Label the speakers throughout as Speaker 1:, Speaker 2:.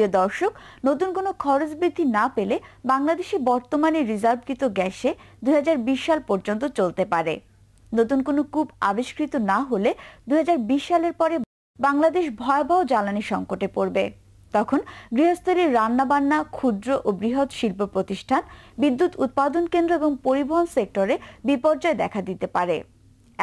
Speaker 1: প্রিয় দর্শক, নতুন কোনো খরচ বৃদ্ধি না পেলে বাংলাদেশে বর্তমানে রিজার্ভকৃত গ্যাসে দুই সাল পর্যন্ত চলতে পারে। নতুন কোনো কূপ আবিষ্কৃত না হলে দুই হাজার বিশ সালের পরে বাংলাদেশ ভয়াবহ জ্বালানি সংকটে পড়বে। তখন গৃহস্থলীর রান্নাবান্না, ক্ষুদ্র ও বৃহৎ শিল্প প্রতিষ্ঠান, বিদ্যুৎ উৎপাদন কেন্দ্র এবং পরিবহন সেক্টরে বিপর্যয় দেখা দিতে পারে।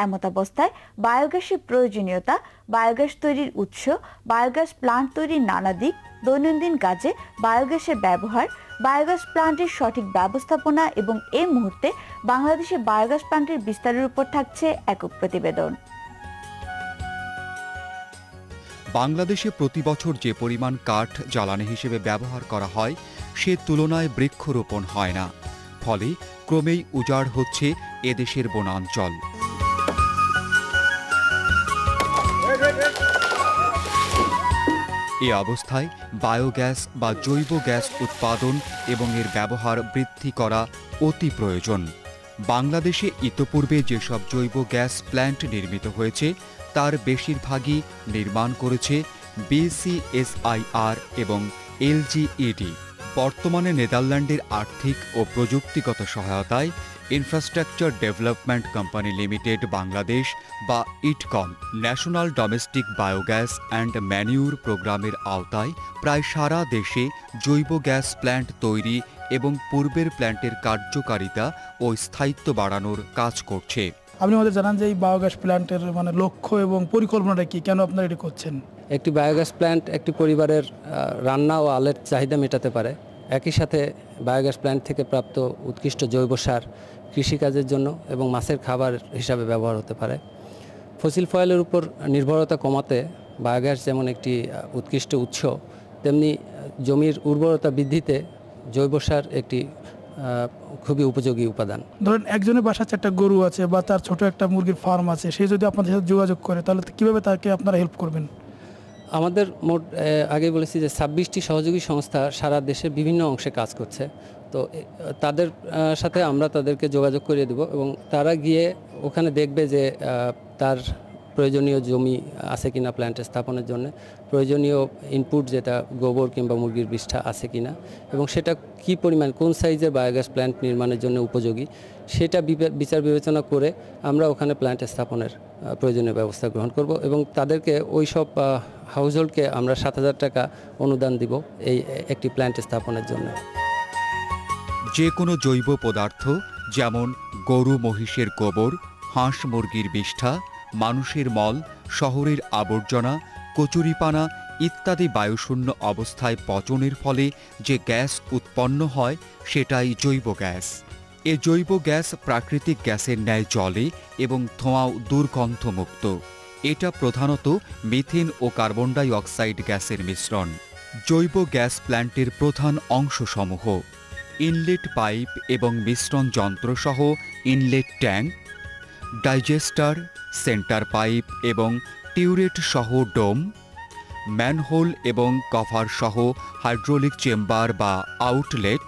Speaker 1: এমতাবস্থায় বায়োগ্যাসের প্রয়োজনীয়তা, বায়োগ্যাস তৈরির উৎস, বায়োগ্যাস প্লান্ট তৈরির নানা দিক, দৈনন্দিন কাজে বায়োগ্যাসের ব্যবহার, বায়োগ্যাস প্লান্টের সঠিক ব্যবস্থাপনা এবং এই মুহূর্তে বাংলাদেশে বায়োগ্যাস প্লান্টের বিস্তারের উপর থাকছে একক প্রতিবেদন।
Speaker 2: বাংলাদেশে প্রতি বছর যে পরিমাণ কাঠ জ্বালানি হিসেবে ব্যবহার করা হয়, সে তুলনায় বৃক্ষরোপণ হয় না। ফলে ক্রমেই উজাড় হচ্ছে এদেশের বনাঞ্চল। এ অবস্থায় বায়োগ্যাস বা জৈব গ্যাস উৎপাদন এবং এর ব্যবহার বৃদ্ধি করা অতি প্রয়োজন। বাংলাদেশে ইতোপূর্বে যেসব জৈব গ্যাস প্ল্যান্ট নির্মিত হয়েছে, তার বেশিরভাগই নির্মাণ করেছে বিসিএসআইআর এবং এলজিইডি বর্তমানে নেদারল্যান্ডের আর্থিক ও প্রযুক্তিগত সহায়তায় infrastructure development company limited Bangladesh বা ইটকম national domestic biogas and manure প্রোগ্রামের আওতায় প্রায় সারা দেশে জৈব গ্যাস প্ল্যান্ট তৈরি এবং পূর্বের প্ল্যান্টের কার্যকারিতা ও স্থায়িত্ব বাড়ানোর কাজ করছে।
Speaker 3: আপনি আমাদের জানান যে এই বায়োগ্যাস প্ল্যান্টের মানে লক্ষ্য এবং পরিকল্পনাটা কি? কেন আপনারা এটি করছেন?
Speaker 4: একটি বায়োগ্যাস প্ল্যান্ট একটি পরিবারের রান্না ও আলের চাহিদা মেটাতে পারে। একই সাথে বায়োগ্যাস প্ল্যান্ট থেকে প্রাপ্ত উৎকৃষ্ট জৈব সার কৃষিকাজের জন্য এবং মাছের খাবার হিসাবে ব্যবহার হতে পারে। ফসিল ফয়েলের উপর নির্ভরতা কমাতে বায়োগ্যাস যেমন একটি উৎকৃষ্ট উৎস তেমনি জমির উর্বরতা বৃদ্ধিতে জৈব সার একটি খুবই উপযোগী উপাদান।
Speaker 3: ধরেন একজনের বাসার চারটা গরু আছে বা তার ছোট একটা মুরগির ফার্ম আছে সে যদি আপনাদের সাথে যোগাযোগ করে তাহলে কীভাবে তাকে আপনারা হেল্প করবেন?
Speaker 4: আমাদের মোট আগে বলেছি যে ছাব্বিশটি সহযোগী সংস্থা সারা দেশের বিভিন্ন অংশে কাজ করছে। তো তাদের সাথে আমরা তাদেরকে যোগাযোগ করিয়ে দেব এবং তারা গিয়ে ওখানে দেখবে যে তার প্রয়োজনীয় জমি আছে কিনা প্ল্যান্ট স্থাপনের জন্য, প্রয়োজনীয় ইনপুট যেটা গোবর কিংবা মুরগির বিষ্ঠা আছে কিনা এবং সেটা কি পরিমাণ, কোন সাইজের বায়োগ্যাস প্ল্যান্ট নির্মাণের জন্য উপযোগী, সেটা বিচার বিবেচনা করে আমরা ওখানে প্ল্যান্ট স্থাপনের প্রয়োজনীয় ব্যবস্থা গ্রহণ করব এবং তাদেরকে ওই সব হাউস হোল্ডকে আমরা সাত হাজার টাকা অনুদান দিব এই একটি প্ল্যান্ট স্থাপনের জন্য।
Speaker 2: যে কোনো জৈব পদার্থ, যেমন গরু মহিষের গোবর, হাঁস মুরগির বিষ্ঠা, মানুষের মল, শহরের আবর্জনা, কচুরিপানা ইত্যাদি বায়ুশূন্য অবস্থায় পচনের ফলে যে গ্যাস উৎপন্ন হয়, সেটাই জৈব গ্যাস। এ জৈব গ্যাস প্রাকৃতিক গ্যাসের ন্যায় জলে এবং ধোঁয়াও দুর্গন্ধমুক্ত। এটা প্রধানত মিথেন ও কার্বন ডাই অক্সাইড গ্যাসের মিশ্রণ। জৈব গ্যাস প্ল্যান্টের প্রধান অংশসমূহ। ইনলেট পাইপ এবং মিশ্রণ যন্ত্রসহ inlet tank, digester, centre pipe এবং টিউরেট সহ ডোম, ম্যানহোল এবং কভার সহ হাইড্রোলিক চেম্বার বা আউটলেট,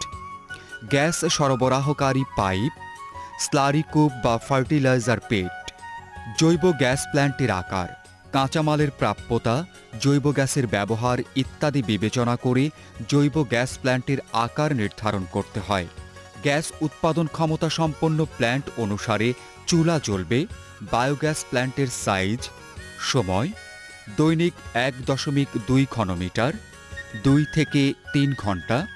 Speaker 2: গ্যাস সরবরাহকারী পাইপ, স্লারিকুপ বা ফার্টিলাইজার পেট, জৈব গ্যাস প্ল্যান্টের আকার। কাঁচামালের প্রাপ্যতা, জৈব গ্যাসের ব্যবহার ইত্যাদি বিবেচনা করে জৈব গ্যাস প্ল্যান্টের আকার নির্ধারণ করতে হয়। গ্যাস উৎপাদন ক্ষমতা সম্পন্ন প্ল্যান্ট অনুসারে চুলা জ্বলবে, বায়োগ্যাস প্ল্যান্টের সাইজ, সময়, দৈনিক এক দশমিক দুই ঘনমিটার, দুই থেকে তিন ঘণ্টা,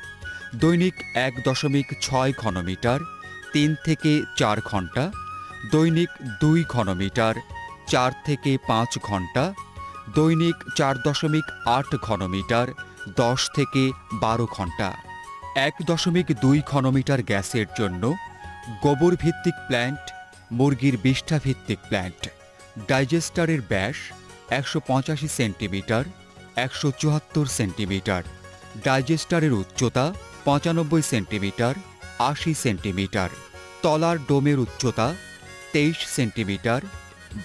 Speaker 2: দৈনিক এক দশমিক ছয় ঘনমিটার, তিন থেকে চার ঘণ্টা, দৈনিক দুই ঘনমিটার চার থেকে পাঁচ ঘণ্টা, দৈনিক চার দশমিক আট ঘনমিটার, দশ থেকে বারো ঘণ্টা। এক দশমিক দুই ঘনমিটার গ্যাসের জন্য গোবর ভিত্তিক প্ল্যান্ট, মুরগির বিষ্ঠা ভিত্তিক প্ল্যান্ট, ডাইজেস্টারের ব্যাস একশো পঁচাশি সেন্টিমিটার, একশো চুয়াত্তর সেন্টিমিটার, ডাইজেস্টারের উচ্চতা পঁচানব্বই সেন্টিমিটার, আশি সেন্টিমিটার, তলার ডোমের উচ্চতা তেইশ সেন্টিমিটার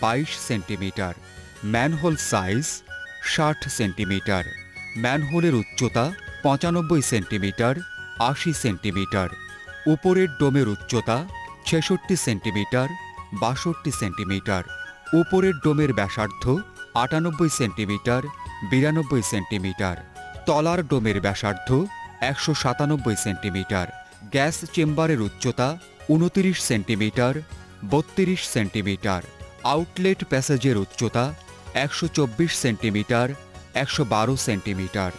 Speaker 2: বাইশ সেন্টিমিটার। ম্যানহোল সাইজ ষাট সেন্টিমিটার। ম্যানহোলের উচ্চতা পঁচানব্বই সেন্টিমিটার, আশি সেন্টিমিটার। উপরের ডোমের উচ্চতা ছেষট্টি সেন্টিমিটার, বাষট্টি সেন্টিমিটার। উপরের ডোমের ব্যাসার্ধ আটানব্বই সেন্টিমিটার, বিরানব্বই সেন্টিমিটার। তলার ডোমের ব্যাসার্ধ একশো সাতানব্বই সেন্টিমিটার। গ্যাস চেম্বারের উচ্চতা উনতিরিশ সেন্টিমিটার, বত্রিশ সেন্টিমিটার। আউটলেট প্যাসেজের উচ্চতা একশো চব্বিশ সেন্টিমিটার, একশো বারো সেন্টিমিটার।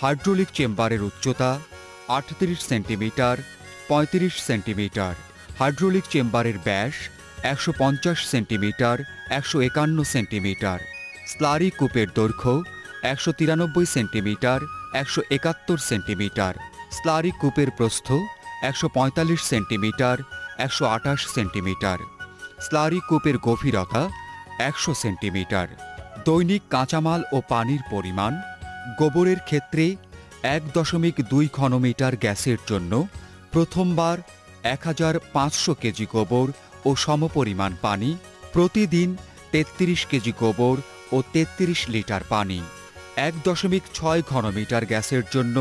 Speaker 2: হাইড্রোলিক চেম্বারের উচ্চতা আটত্রিশ সেন্টিমিটার, পঁয়ত্রিশ সেন্টিমিটার। হাইড্রোলিক চেম্বারের ব্যাস একশো পঞ্চাশ সেন্টিমিটার, একশো একান্ন সেন্টিমিটার। স্লারি কূপের দৈর্ঘ্য একশো তিরানব্বই সেন্টিমিটার, একশো একাত্তর সেন্টিমিটার। স্লারি কূপের প্রস্থ একশো পঁয়তাল্লিশ সেন্টিমিটার, একশো আঠাশ সেন্টিমিটার। স্লারি কূপের গভীরতা একশো সেন্টিমিটার। দৈনিক কাঁচামাল ও পানির পরিমাণ গোবরের ক্ষেত্রে এক দশমিক দুই ঘনমিটার গ্যাসের জন্য প্রথমবার এক হাজার পাঁচশো কেজি গোবর ও সমপরিমাণ পানি, প্রতিদিন তেত্রিশ কেজি গোবর ও তেত্রিশ লিটার পানি। এক দশমিক ছয় ঘনমিটার গ্যাসের জন্য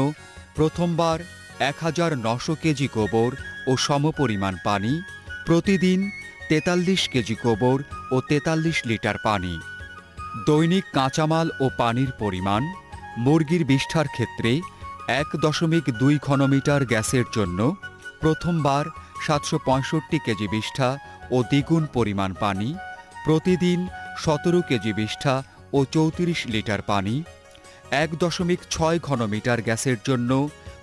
Speaker 2: প্রথমবার এক হাজার নশো কেজি গোবর ও সমপরিমাণ পানি, প্রতিদিন তেতাল্লিশ কেজি গোবর ও তেতাল্লিশ লিটার পানি। দৈনিক কাঁচামাল ও পানির পরিমাণ মুরগির বিষ্ঠার ক্ষেত্রে এক দশমিক দুই ঘনমিটার গ্যাসের জন্য প্রথমবার সাতশো পঁয়ষট্টি কেজি বিষ্ঠা ও দ্বিগুণ পরিমাণ পানি, প্রতিদিন সতেরো কেজি বিষ্ঠা ও চৌত্রিশ লিটার পানি, এক দশমিক ছয় ঘনমিটার গ্যাসের জন্য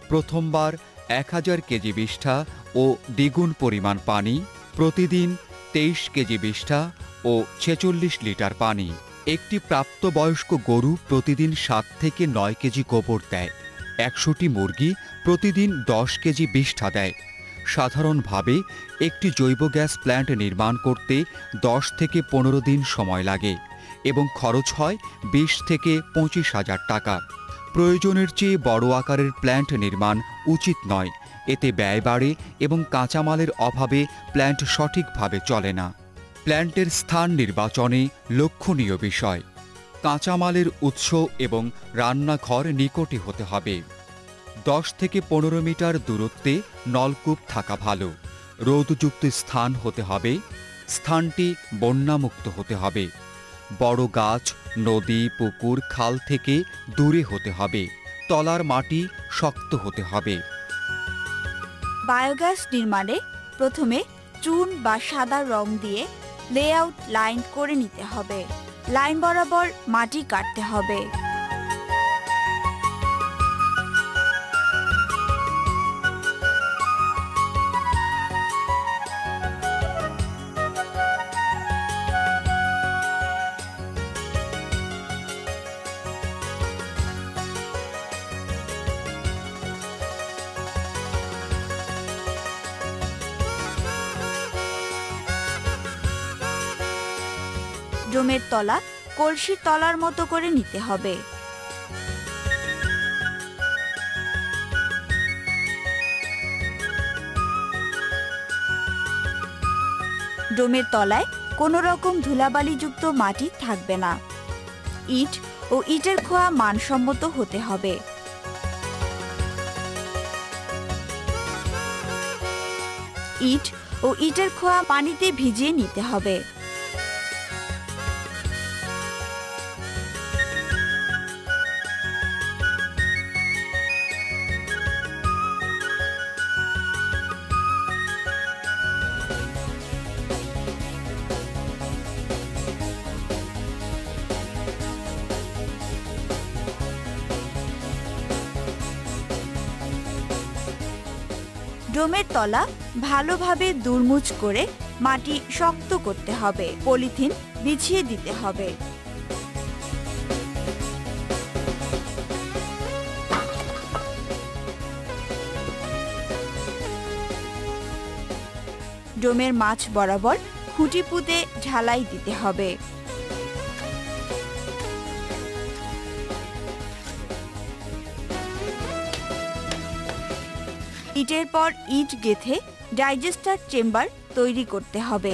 Speaker 2: প্রথমবার এক হাজার কেজি বিষ্ঠা ও দ্বিগুণ পরিমাণ পানি প্রতিদিন তেইশ কেজি বিষ্ঠা ও ছেচল্লিশ লিটার পানি। একটি প্রাপ্তবয়স্ক গরু প্রতিদিন সাত থেকে নয় কেজি গোবর দেয়। একশোটি মুরগি প্রতিদিন দশ কেজি বিষ্ঠা দেয়। সাধারণভাবে একটি জৈব গ্যাস প্ল্যান্ট নির্মাণ করতে দশ থেকে পনেরো দিন সময় লাগে এবং খরচ হয় বিশ থেকে পঁচিশ হাজার টাকা। প্রয়োজনের চেয়ে বড় আকারের প্ল্যান্ট নির্মাণ উচিত নয়। এতে ব্যয় বাড়ে এবং কাঁচামালের অভাবে প্ল্যান্ট সঠিকভাবে চলে না। প্ল্যান্টের স্থান নির্বাচনে লক্ষণীয় বিষয়। কাঁচামালের উৎস এবং রান্নাঘর নিকটে হতে হবে। দশ থেকে পনেরো মিটার দূরত্বে নলকূপ থাকা ভালো। রোদযুক্ত স্থান হতে হবে। স্থানটি বন্যামুক্ত হতে হবে। বড় গাছ, নদী, পুকুর, খাল থেকে দূরে হতে হবে। তলার মাটি শক্ত হতে হবে।
Speaker 1: বায়োগ্যাস নির্মাণে প্রথমে চুন বা সাদা রং দিয়ে লেআউট লাইন করে নিতে হবে। লাইন বরাবর মাটি কাটতে হবে। ডোমের তলা কলসির তলার মতো করে নিতে হবে। ডোমের তলায় কোনো রকম ধুলাবালিযুক্ত মাটি থাকবে না। ইট ও ইটের খোয়া মানসম্মত হতে হবে। ইট ও ইটের খোয়া পানিতে ভিজিয়ে নিতে হবে। ডোমের তলা ভালোভাবে দুর্মুচ করে মাটি শক্ত করতে হবে। পলিথিন বিছিয়ে দিতে হবে। ডোমের মাছ বরাবর খুঁটি পুঁতে ঢালাই দিতে হবে। ইটের পর ইট গেথে ডাইজেস্টার চেম্বার তৈরি করতে হবে।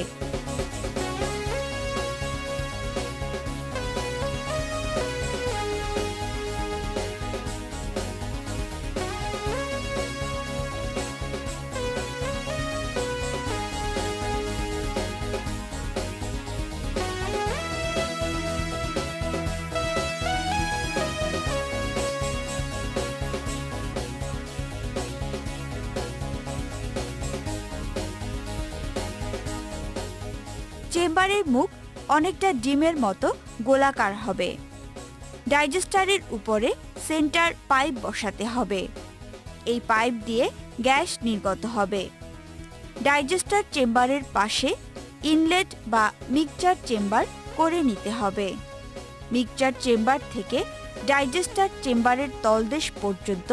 Speaker 1: চেম্বারের মুখ অনেকটা ডিমের মতো গোলাকার হবে। ডাইজেস্টারের উপরে সেন্টার পাইপ বসাতে হবে। এই পাইপ দিয়ে গ্যাস নির্গত হবে। ডাইজেস্টার চেম্বারের পাশে ইনলেট বা মিক্সচার চেম্বার করে নিতে হবে। মিক্সচার চেম্বার থেকে ডাইজেস্টার চেম্বারের তলদেশ পর্যন্ত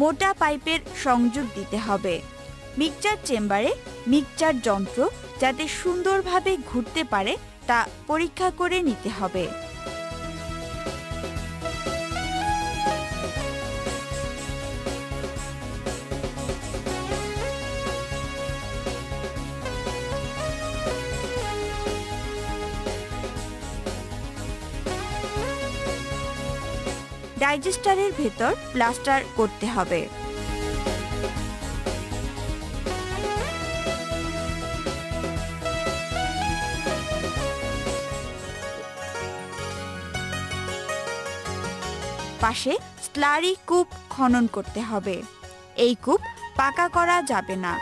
Speaker 1: মোটা পাইপের সংযোগ দিতে হবে। মিক্সচার চেম্বারে মিক্সচার যন্ত্র যাতে সুন্দরভাবে ঘুরতে পারে তা পরীক্ষা করে নিতে হবে। ডাইজেস্টারের ভেতর প্লাস্টার করতে হবে। পাশে স্লারি কূপ খনন করতে হবে। এই কূপ পাকা করা যাবে না।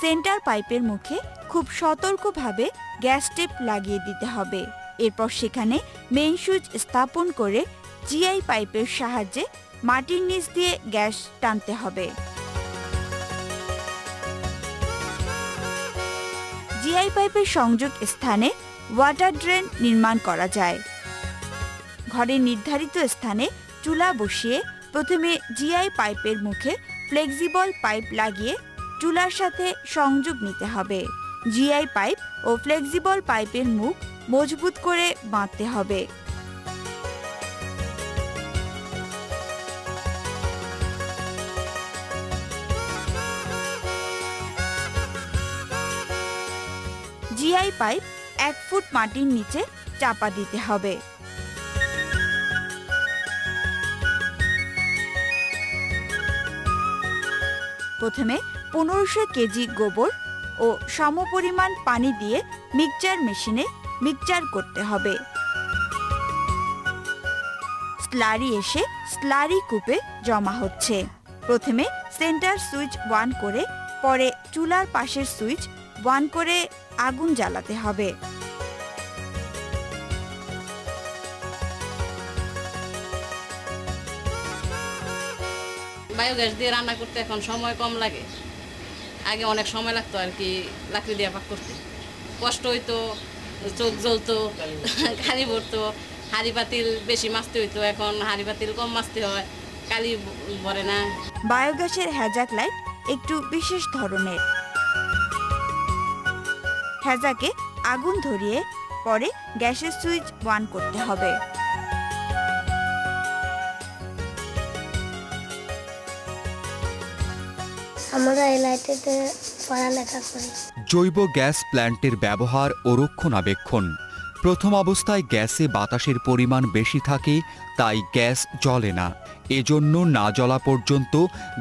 Speaker 1: সেন্টার পাইপের মুখে খুব সতর্কভাবে গ্যাস টেপ লাগিয়ে দিতে হবে। এরপর সেখানে মেইন সুইচ স্থাপন করে জিআই পাইপের সাহায্যে মাটির নিচ দিয়ে গ্যাস টানতে হবে। জিআই পাইপের সংযোগ স্থানে ওয়াটার ড্রেন নির্মাণ করা যায়। ঘরের নির্ধারিত স্থানে চুলা বসিয়ে প্রথমে জিআই পাইপের মুখে ফ্লেক্সিবল পাইপ লাগিয়ে চুলার সাথে সংযোগ নিতে হবে। জিআই পাইপ ও ফ্লেক্সিবল পাইপের মুখ মজবুত করে বাঁধতে হবে। জিআই পাইপ এক ফুট মাটির নিচে চাপা দিতে হবে। প্রথমে পনেরোশো কেজি গোবর ও সমপরিমাণ পানি দিয়ে মিক্সচার মেশিনে মিক্সচার করতে হবে। স্লারি এসে স্লারি কূপে জমা হচ্ছে। প্রথমে সেন্টার সুইচ ওয়ান করে পরে চুলার পাশের সুইচ ওয়ান করে আগুন জ্বালাতে হবে।
Speaker 5: বায়োগ্যাস দিয়ে রান্না করতে এখন সময় কম লাগে। আগে অনেক সময় লাগতো আর কি লাকড়ি দিয়ে পাক করতে। কষ্ট হইতো চোখ জ্বলতো কালি ভরতো হাঁড়ি পাতিল বেশি মাছতে হইতো এখন হাঁড়ি পাতিল কম মাছতে হয় কালি ভরে না।
Speaker 1: বায়োগ্যাসের হ্যাজাক লাইট একটু বিশেষ ধরনের। হ্যাজাকে আগুন ধরিয়ে পরে গ্যাসের সুইচ ওয়ান করতে হবে।
Speaker 6: আমরা এই পড়ালেখা করি।
Speaker 2: জৈব গ্যাস প্ল্যান্টের ব্যবহার ও রক্ষণাবেক্ষণ। প্রথম অবস্থায় গ্যাসে বাতাসের পরিমাণ বেশি থাকে তাই গ্যাস জ্বলে না। এজন্য না জ্বলা পর্যন্ত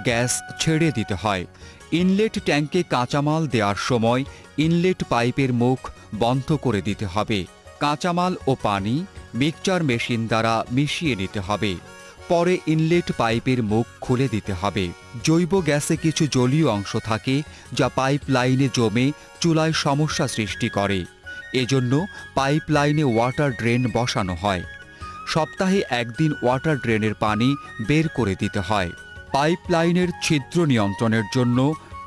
Speaker 2: গ্যাস ছেড়ে দিতে হয়। ইনলেট ট্যাঙ্কে কাঁচামাল দেওয়ার সময় ইনলেট পাইপের মুখ বন্ধ করে দিতে হবে। কাঁচামাল ও পানি মিক্সচার মেশিন দ্বারা মিশিয়ে নিতে হবে। পরে ইনলেট পাইপের মুখ খুলে দিতে হবে। জৈব গ্যাসে কিছু জলীয় অংশ থাকে যা পাইপ লাইনে জমে চুলায় সমস্যা সৃষ্টি করে। এজন্য পাইপ লাইনে ওয়াটার ড্রেন বসানো হয়। সপ্তাহে একদিন ওয়াটার ড্রেনের পানি বের করে দিতে হয়। পাইপ লাইনের ছিদ্র নিয়ন্ত্রণের জন্য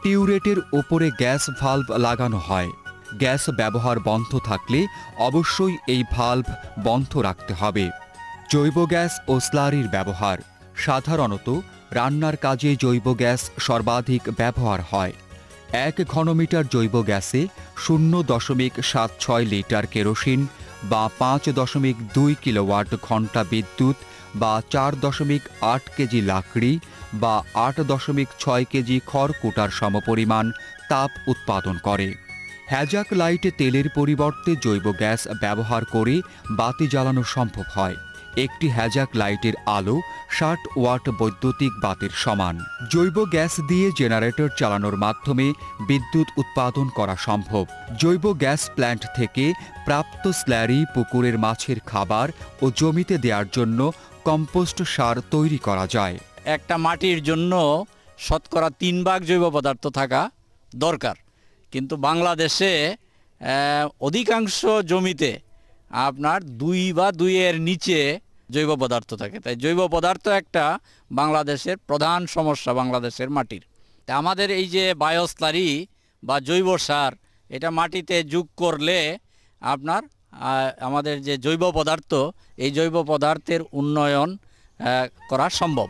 Speaker 2: টিউরেটের ওপরে গ্যাস ভাল্ব লাগানো হয়। গ্যাস ব্যবহার বন্ধ থাকলে অবশ্যই এই ভাল্ভ বন্ধ রাখতে হবে। জৈব গ্যাস ও স্লারির ব্যবহার। সাধারণত রান্নার কাজে জৈব গ্যাস সর্বাধিক ব্যবহার হয়। এক ঘনমিটার জৈব গ্যাসে শূন্য দশমিক সাত ছয় লিটার কেরোসিন বা পাঁচ দশমিক দুই কিলোওয়াট ঘণ্টা বিদ্যুৎ বা চার দশমিক আট কেজি লাকড়ি বা আট দশমিক ছয় কেজি খড়কুটার সমপরিমাণ তাপ উৎপাদন করে। হ্যাজাক লাইটে তেলের পরিবর্তে জৈব গ্যাস ব্যবহার করে বাতি জ্বালানো সম্ভব হয়। একটি হ্যাজাক লাইটের আলো ষাট ওয়াট বৈদ্যুতিক বাতির সমান। জৈব গ্যাস দিয়ে জেনারেটর চালানোর মাধ্যমে বিদ্যুৎ উৎপাদন করা সম্ভব। জৈব গ্যাস প্ল্যান্ট থেকে প্রাপ্ত স্ল্যারি পুকুরের মাছের খাবার ও জমিতে দেওয়ার জন্য কম্পোস্ট সার তৈরি করা যায়।
Speaker 7: একটা মাটির জন্য শতকরা তিন ভাগ জৈব পদার্থ থাকা দরকার। কিন্তু বাংলাদেশে অধিকাংশ জমিতে আপনার দুই বা দুইয়ের নিচে জৈব পদার্থ থাকে। তাই জৈব পদার্থ একটা বাংলাদেশের প্রধান সমস্যা বাংলাদেশের মাটির। তা আমাদের এই যে বায়োস্লারি বা জৈব সার, এটা মাটিতে যোগ করলে আপনার আমাদের যে জৈব পদার্থ, এই জৈব পদার্থের উন্নয়ন করা সম্ভব।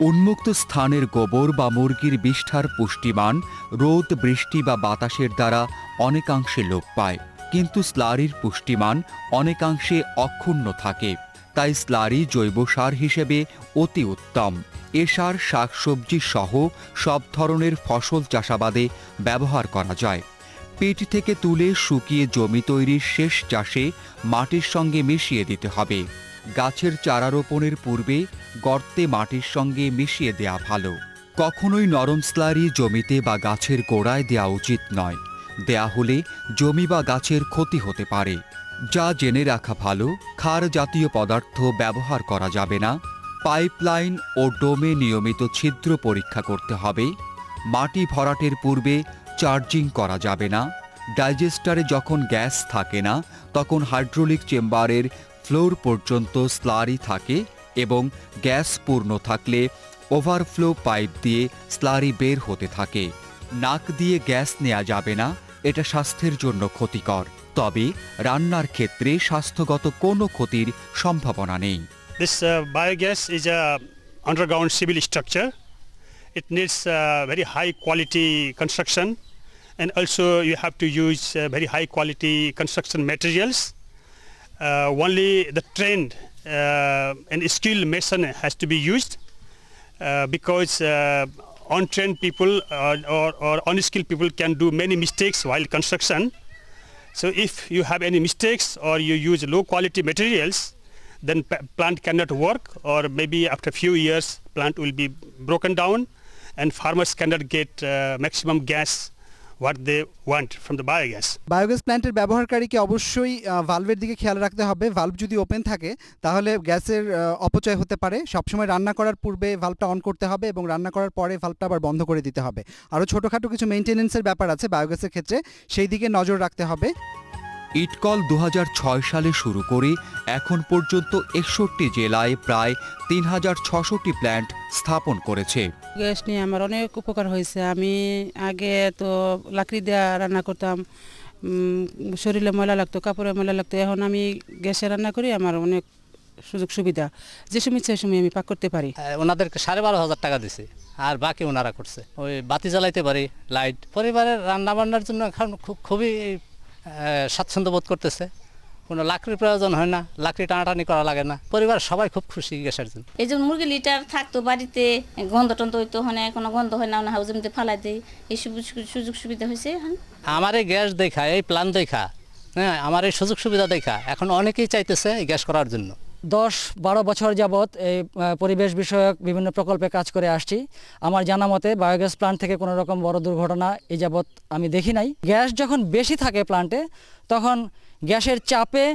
Speaker 2: উন্মুক্ত স্থানের গোবর বা মুরগির বিষ্ঠার পুষ্টিমান, রোদ, বৃষ্টি বা বাতাসের দ্বারা অনেকাংশে লোপ পায়। কিন্তু স্লারির পুষ্টিমান অনেকাংশে অক্ষুণ্ণ থাকে। তাই স্লারি জৈব সার হিসেবে অতি উত্তম। এ সার শাকসবজি সহ সব ধরনের ফসল চাষাবাদে ব্যবহার করা যায়। পেট থেকে তুলে শুকিয়ে জমি তৈরির শেষ চাষে মাটির সঙ্গে মিশিয়ে দিতে হবে। গাছের চারা রোপণের পূর্বে গর্তে মাটির সঙ্গে মিশিয়ে দেয়া ভালো। কখনোই নরম স্লারি জমিতে বা গাছের গোড়ায় দেয়া উচিত নয়। দেয়া হলে জমি বা গাছের ক্ষতি হতে পারে। যা জেনে রাখা ভালো, ক্ষার জাতীয় পদার্থ ব্যবহার করা যাবে না। পাইপলাইন ও ডোমে নিয়মিত ছিদ্র পরীক্ষা করতে হবে। মাটি ভরাটের পূর্বে চার্জিং করা যাবে না। ডাইজেস্টারে যখন গ্যাস থাকে না তখন হাইড্রোলিক চেম্বারের ফ্লোর পর্যন্ত স্লারি থাকে এবং গ্যাস পূর্ণ থাকলে ওভারফ্লো পাইপ দিয়ে স্লারি বের হতে থাকে। নাক দিয়ে গ্যাস নেওয়া যাবে না এটা স্বাস্থ্যের জন্য ক্ষতিকর। তবে রান্নার ক্ষেত্রে স্বাস্থ্যগত কোনো ক্ষতির সম্ভাবনা নেই।
Speaker 8: This uh, biogas is a underground civil structure. It needs uh, very high quality construction. And also you have to use uh, very high quality construction materials. Uh, only the trained uh, and skilled mason has to be used uh, because uh, untrained people or, or, unskilled people can do many mistakes while construction. So if you have any mistakes or you use low quality materials, then plant cannot work or maybe after few years plant will be broken down and farmers cannot get uh, maximum gas what they want from the biogas.
Speaker 9: Biogas প্ল্যান্টের ব্যবহারকারীকে অবশ্যই ভালভের দিকে খেয়াল রাখতে হবে। Valve যদি open থাকে, তাহলে গ্যাসের অপচয় হতে পারে। সবসময় রান্না করার পূর্বে ভালভটা অন করতে হবে এবং রান্না করার পরে ভালভটা আবার বন্ধ করে দিতে হবে। আরও ছোটোখাটো কিছু মেনটেনেন্সের ব্যাপার আছে বায়োগ্যাসের ক্ষেত্রে। সেই দিকে নজর রাখতে হবে।
Speaker 2: ইটকল দু হাজার ছয় সালে শুরু করে এখন পর্যন্ত একষট্টি জেলায় প্রায় তিন হাজার ছশোটি প্ল্যান্ট স্থাপন করেছে।
Speaker 10: গ্যাস নিয়ে আমার অনেক উপকার হয়েছে। আমি আগে তো লাকড়ি দেওয়া রান্না করতাম শরীরে ময়লা লাগতো কাপড়ে ময়লা লাগতো। এখন আমি গ্যাসে রান্না করি আমার অনেক সুযোগ সুবিধা। যে সময় ইচ্ছা সময় আমি পাক করতে পারি।
Speaker 4: আহ, ওনাদেরকে সাড়ে বারো হাজার টাকা দিছে। আর বাকি ওনারা করছে। ওই বাতি জ্বালাইতে পারি লাইট। পরিবারের রান্না বান্নার জন্য এখন খুব খুবই স্বাচ্ছন্দ্য বোধ করতেছে। কোনো লাকড়ির প্রয়োজন হয় না লাকড়ি টানাটানি করা লাগে না। পরিবার সবাই খুব খুশি গ্যাসের জন্য।
Speaker 11: এই যে মুরগি লিটার থাকতো বাড়িতে গন্ধ টন্ধ হইতো হয় কোনো গন্ধ হয় না না হাউজের মধ্যে ফালাই দেয়। এই সুযোগ- সুযোগ সুবিধা হয়েছে
Speaker 4: আমার এই গ্যাস দেখা এই প্ল্যান দেখা। হ্যাঁ আমার এই সুযোগ সুবিধা দেখা। এখন অনেকেই চাইতেছে গ্যাস করার জন্য।
Speaker 12: দশ বারো বছর যাবৎ এই পরিবেশ বিষয়ক বিভিন্ন প্রকল্পে কাজ করে আসছি। আমার জানা মতে বায়োগ্যাস প্লান্ট থেকে কোনো রকম বড় দুর্ঘটনা এই যাবৎ আমি দেখি নাই। গ্যাস যখন বেশি থাকে প্লান্টে, তখন গ্যাসের চাপে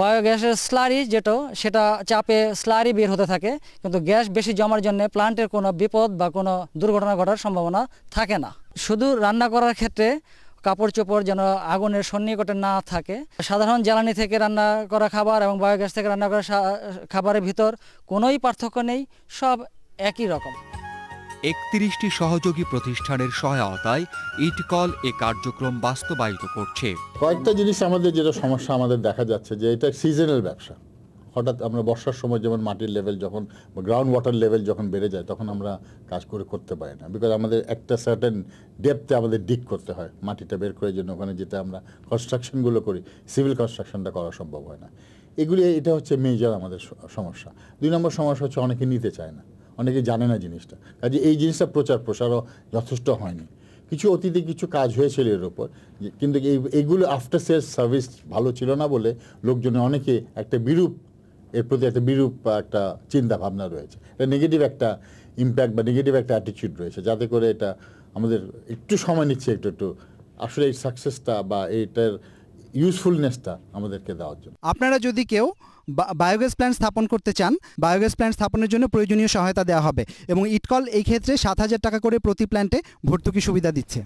Speaker 12: বায়োগ্যাসের স্লারি যেটা, সেটা চাপে স্লারি বের হতে থাকে। কিন্তু গ্যাস বেশি জমার জন্য প্লান্টের কোনো বিপদ বা কোনো দুর্ঘটনা ঘটার সম্ভাবনা থাকে না। শুধু রান্না করার ক্ষেত্রে কাপড় চোপড় যেন আগুনের সন্নিকটে না থাকে। সাধারণ জ্বালানি থেকে রান্না করা খাবার এবং বায়োগ্যাস থেকে রান্না করা সা- খাবারের ভিতর কোনোই পার্থক্য নেই সব একই রকম।
Speaker 2: একত্রিশটি সহযোগী প্রতিষ্ঠানের সহায়তায় ইটকল এ কার্যক্রম বাস্তবায়িত করছে।
Speaker 13: কয়েকটা জিনিস আমাদের যেটা সমস্যা আমাদের দেখা যাচ্ছে যে এটা সিজনাল ব্যবসা। হঠাৎ আমরা বর্ষার সময় যেমন মাটির লেভেল যখন গ্রাউন্ড ওয়াটার লেভেল যখন বেড়ে যায়, তখন আমরা কাজ করে করতে পারি না। বিকজ আমাদের একটা সার্টেন ডেপথে আমাদের ডিক করতে হয়, মাটিটা বের করে জন্য ওখানে যেতে আমরা কনস্ট্রাকশনগুলো করি সিভিল কনস্ট্রাকশনটা করা সম্ভব হয় না। এগুলি, এটা হচ্ছে মেজর আমাদের সমস্যা। দুই নম্বর সমস্যা হচ্ছে অনেকে নিতে চায় না, অনেকে জানে না জিনিসটা। কাজে এই জিনিসটা প্রচার প্রসারও যথেষ্ট হয়নি। কিছু অতীতে কিছু কাজ হয়েছিল এর ওপর কিন্তু এই এইগুলো আফটার সেলস সার্ভিস ভালো ছিল না বলে লোকজনের অনেকে একটা বিরূপ এর প্রতি একটা বিরূপ একটা চিন্তা ভাবনা রয়েছে। এটা নেগেটিভ একটা ইম্প্যাক্ট বা নেগেটিভ একটা অ্যাটিটিউড রয়েছে। যাতে করে এটা আমাদের একটু সময় নিচ্ছে, একটু একটু, আসলে এই সাকসেসটা বা এইটার ইউজফুলনেসটা আমাদেরকে দেওয়ার জন্য।
Speaker 9: আপনারা যদি কেউ বায়োগ্যাস প্ল্যান্ট স্থাপন করতে চান বায়োগ্যাস প্ল্যান্ট স্থাপনের জন্য প্রয়োজনীয় সহায়তা দেওয়া হবে এবং ইটকল এই ক্ষেত্রে সাত হাজার টাকা করে প্রতি প্ল্যান্টে ভর্তুকি সুবিধা দিচ্ছে।